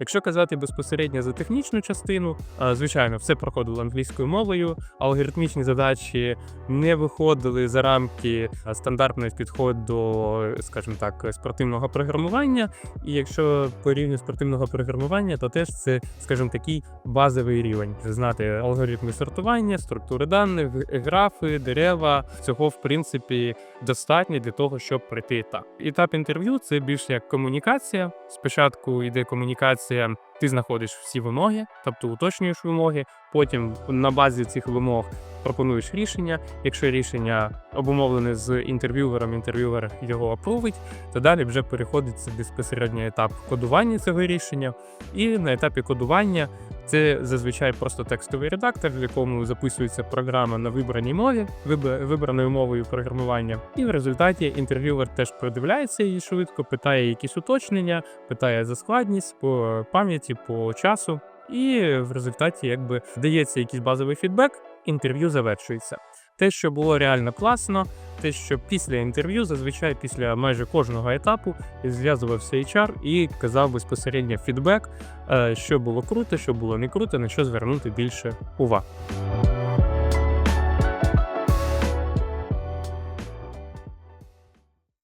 Якщо казати безпосередньо за технічну частину, звичайно, все проходило англійською мовою. Алгоритмічні задачі не виходили за рамки стандартного підходу скажімо так, спортивного програмування. І якщо по рівню спортивного програмування, то теж це, скажімо, такий базовий рівень. Знати алгоритми сортування, структури даних, графи, дерева. Цього, в принципі, достатньо для того, щоб пройти етап. Етап інтерв'ю це більш як комунікація. Спочатку йде комунікація, ти знаходиш всі вимоги, тобто уточнюєш вимоги. Потім на базі цих вимог пропонуєш рішення. Якщо рішення обумовлене з інтерв'ювером, інтерв'ювер його апрувить, то далі вже переходиться безпосередньо етап кодування цього рішення. І на етапі кодування це зазвичай просто текстовий редактор, в якому записується програма на вибраній мові, вибраною мовою програмування. І в результаті інтерв'ювер теж продивляється її швидко, питає якісь уточнення, питає за складність по пам'яті, по часу. І в результаті якби дається якийсь базовий фідбек, інтерв'ю завершується. Те, що було реально класно, те, що після інтерв'ю, зазвичай після майже кожного етапу зв'язувався HR і казав безпосередньо фідбек, е, що було круто, що було не круто, на що звернути більше уваги.